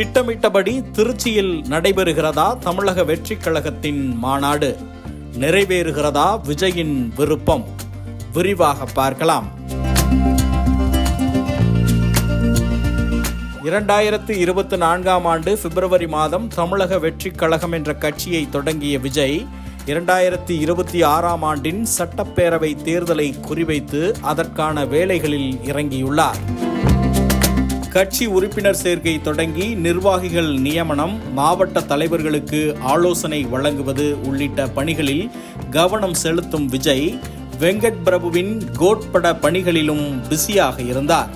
திட்டமிட்டபடி திருச்சியில் நடைபெறுகிறதா தமிழக வெற்றிக் கழகத்தின் மாநாடு? நிறைவேறுகிறதா விஜயின் விருப்பம்? விரிவாக பார்க்கலாம். இரண்டாயிரத்து இருபத்தி நான்காம் ஆண்டு பிப்ரவரி மாதம் தமிழக வெற்றிக் கழகம் என்ற கட்சியை தொடங்கிய விஜய் இரண்டாயிரத்தி இருபத்தி ஆறாம் ஆண்டின் சட்டப்பேரவை தேர்தலை குறிவைத்து அதற்கான வேலைகளில் இறங்கியுள்ளார். கட்சி உறுப்பினர் சேர்க்கை தொடங்கி நிர்வாகிகள் நியமனம் மாவட்ட தலைவர்களுக்கு ஆலோசனை வழங்குவது உள்ளிட்ட பணிகளில் கவனம் செலுத்தும் விஜய் வெங்கட் பிரபுவின் கோட்பட பணிகளிலும் பிஸியாக இருந்தார்.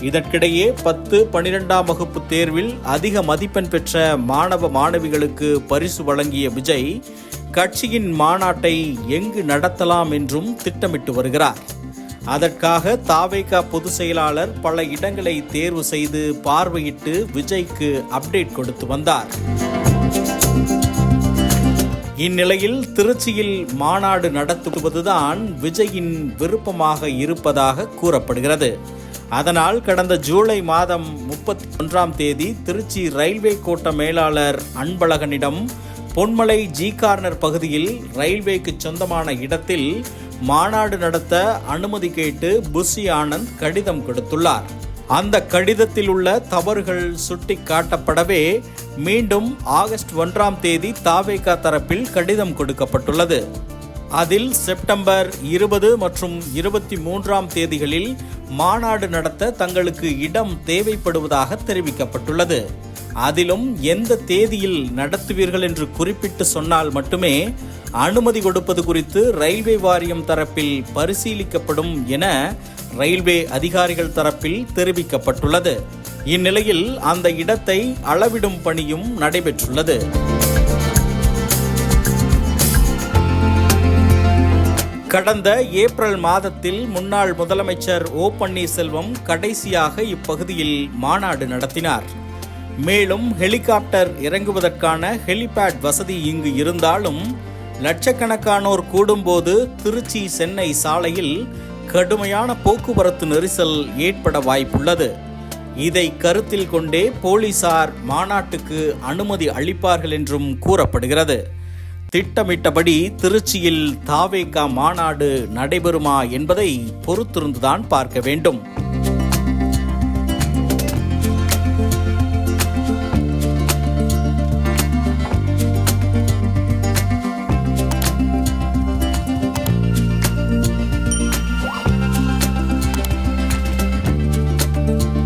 இதற்கிடையே பத்து பனிரெண்டாம் வகுப்பு தேர்வில் அதிக மதிப்பெண் பெற்ற மாணவ மாணவிகளுக்கு பரிசு வழங்கிய விஜய் கட்சியின் மாநாட்டை எங்கு நடத்தலாம் என்றும் திட்டமிட்டு வருகிறார். அதற்காக தாவேகா பொதுச் செயலாளர் பல இடங்களை தேர்வு செய்து பார்வையிட்டு விஜய்க்கு அப்டேட் கொடுத்து வந்தார். இந்நிலையில் திருச்சியில் மாநாடு நடத்துவதுதான் விஜயின் விருப்பமாக இருப்பதாக கூறப்படுகிறது. அதனால் கடந்த ஜூலை மாதம் முப்பத்தி ஒன்றாம் தேதி திருச்சி ரயில்வே கோட்ட மேலாளர் அன்பழகனிடம் பொன்மலை ஜி கார்னர் பகுதியில் ரயில்வேக்கு சொந்தமான இடத்தில் மாநாடு நடத்த அனுமதி கேட்டு புஷி ஆனந்த் கடிதம் கொடுத்துள்ளார். அந்த கடிதத்தில் உள்ள தவறுகள் சுட்டி காட்டப்படவே மீண்டும் ஆகஸ்ட் ஒன்றாம் தேதி தாவேகா தரப்பில் கடிதம் கொடுக்கப்பட்டுள்ளது. அதில் செப்டம்பர் இருபது மற்றும் இருபத்தி மூன்றாம் தேதிகளில் மாநாடு நடத்த தங்களுக்கு இடம் தேவைப்படுவதாக தெரிவிக்கப்பட்டுள்ளது. அதிலும் எந்த தேதியில் நடத்துவீர்கள் என்று குறிப்பிட்டு சொன்னால் மட்டுமே அனுமதி கொடுப்பது குறித்து ரயில்வே வாரியம் தரப்பில் பரிசீலிக்கப்படும் என ரயில்வே அதிகாரிகள் தரப்பில் தெரிவிக்கப்பட்டுள்ளது. இந்நிலையில் அந்த இடத்தை அளவிடும் பணியும் நடைபெற்றுள்ளது. கடந்த ஏப்ரல் மாதத்தில் முன்னாள் முதலமைச்சர் ஓ பன்னீர்செல்வம் கடைசியாக இப்பகுதியில் மாநாடு நடத்தினார். மேலும் ஹெலிகாப்டர் இறங்குவதற்கான ஹெலிபேட் வசதி இங்கு இருந்தாலும் லட்சக்கணக்கானோர் கூடும்போது திருச்சி சென்னை சாலையில் கடுமையான போக்குவரத்து நெரிசல் ஏற்பட வாய்ப்புள்ளது. இதை கருத்தில் கொண்டே போலீசார் மாநாட்டுக்கு அனுமதி அளிப்பார்கள் என்றும் கூறப்படுகிறது. திட்டமிட்டபடி திருச்சியில் தாவேகா மாநாடு நடைபெறுமா என்பதை பொறுத்திருந்துதான் பார்க்க வேண்டும்.